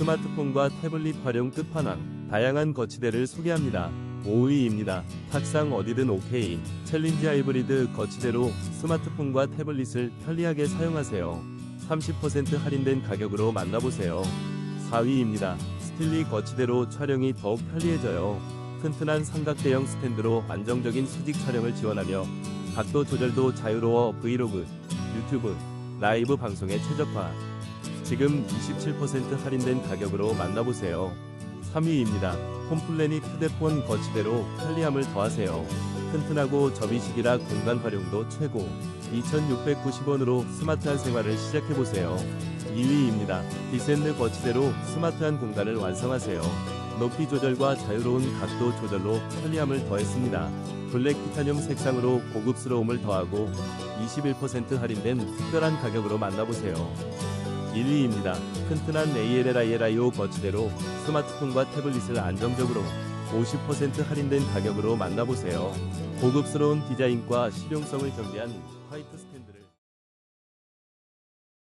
스마트폰과 태블릿 활용 끝판왕, 다양한 거치대를 소개합니다. 5위입니다. 탁상 어디든 오케이. 챌린지 하이브리드 거치대로 스마트폰과 태블릿을 편리하게 사용하세요. 30% 할인된 가격으로 만나보세요. 4위입니다. 스틸리 거치대로 촬영이 더욱 편리해져요. 튼튼한 삼각대형 스탠드로 안정적인 수직 촬영을 지원하며 각도 조절도 자유로워 브이로그, 유튜브, 라이브 방송에 최적화. 지금 27% 할인된 가격으로 만나보세요. 3위입니다. 홈플래닛 휴대폰 거치대로 편리함을 더하세요. 튼튼하고 접이식이라 공간 활용도 최고. 2,690원으로 스마트한 생활을 시작해보세요. 2위입니다. 디센드 거치대로 스마트한 공간을 완성하세요. 높이 조절과 자유로운 각도 조절로 편리함을 더했습니다. 블랙 티타늄 색상으로 고급스러움을 더하고 21% 할인된 특별한 가격으로 만나보세요. 1위입니다. 튼튼한 ALLILIO 거치대로 스마트폰과 태블릿을 안정적으로 50% 할인된 가격으로 만나보세요. 고급스러운 디자인과 실용성을 겸비한 화이트 스탠드를